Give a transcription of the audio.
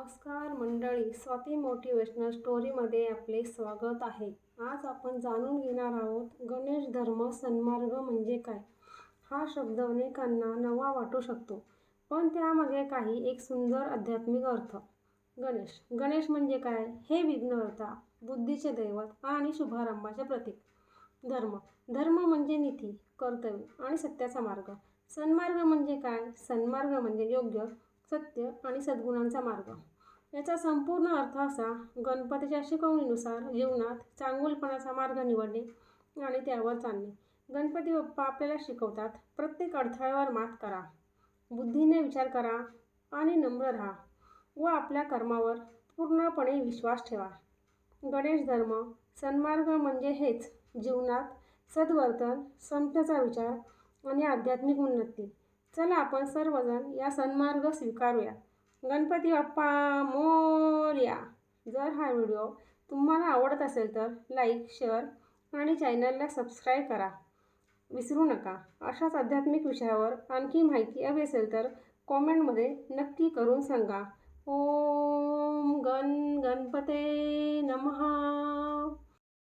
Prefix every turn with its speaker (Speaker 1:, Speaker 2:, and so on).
Speaker 1: नमस्कार मंडळी स्वाती मोटिवेशनल स्टोरीमध्ये आपले स्वागत आहे. आज आपण जाणून घेणार आहोत गणेश धर्म सन्मार्ग म्हणजे काय? हा शब्द अनेकांना नवा वाटू शकतो पण त्यामागे काही एक सुंदर आध्यात्मिक अर्थ. गणेश गणेश म्हणजे काय? हे विघ्नहर्ता बुद्धीचे दैवत आणि शुभारंभाचे प्रतीक. धर्म धर्म म्हणजे नीती कर्तव्य आणि सत्याचा मार्ग. सन्मार्ग म्हणजे काय? सन्मार्ग म्हणजे योग्य सत्य आणि सद्गुणांचा मार्ग. याचा संपूर्ण अर्थ असा गणपतीच्या शिकवणीनुसार जीवनात चांगुलपणाचा मार्ग निवडणे आणि त्यावर चालणे. गणपती बाप्पा आपल्याला शिकवतात प्रत्येक अडथळ्यावर मात करा. बुद्धीने विचार करा आणि नम्र राहा व आपल्या कर्मावर पूर्णपणे विश्वास ठेवा. गणेश धर्म सन्मार्ग म्हणजे हेच जीवनात सद्वर्तन समतेचा विचार आणि आध्यात्मिक उन्नती. चला आपण सर्वजण या सन्मार्ग स्वीकारूया. गणपती बाप्पा मोर्या जर हा व्हिडिओ तुम्हाला आवडत असेल तर लाईक शेअर आणि चॅनलला सबस्क्राईब करा. विसरू नका. अशाच आध्यात्मिक विषयावर आणखी माहिती हवी असेल तर कॉमेंटमध्ये नक्की करून सांगा. ओम गण गणपते नमहा